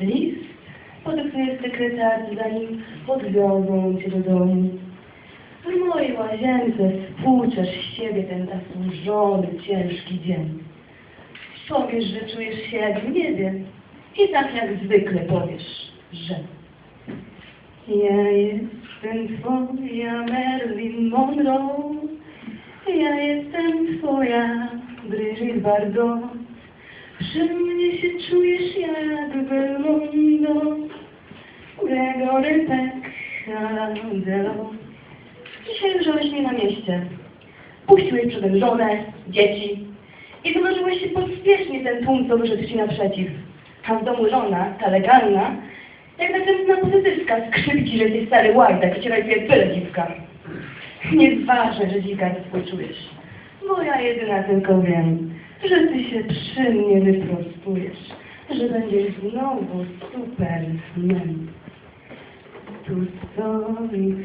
list podyktuje sekretarce, zanim odwiozą cię do domu. W mojej łazience spłuczesz z siebie ten zasłużony, ciężki dzień. Powiesz, że czujesz się jak w niebie i tak jak zwykle powiesz, że ja jestem twoja Marilyn Monroe, ja jestem twoja Brigitte Bardot. Przy mnie się czujesz jak Belmondo, Gregory Peck, Angelo. Dzisiaj leżałeś mnie na mieście. Puściłeś przodem żonę, dzieci i wyłożyłeś się pospiesznie ten tłum, co wyszedł ci naprzeciw. A w domu żona, ta legalna, jak nakręcona pozytywka, skrzypi ci, że jesteś stary łajdak, wcieraj sobie byle dziwka. Nieważne, że dzika współczujesz, bo ja jedyna tylko wiem, że ty się przy mnie wyprostujesz, że będziesz znowu superman. Tu stoi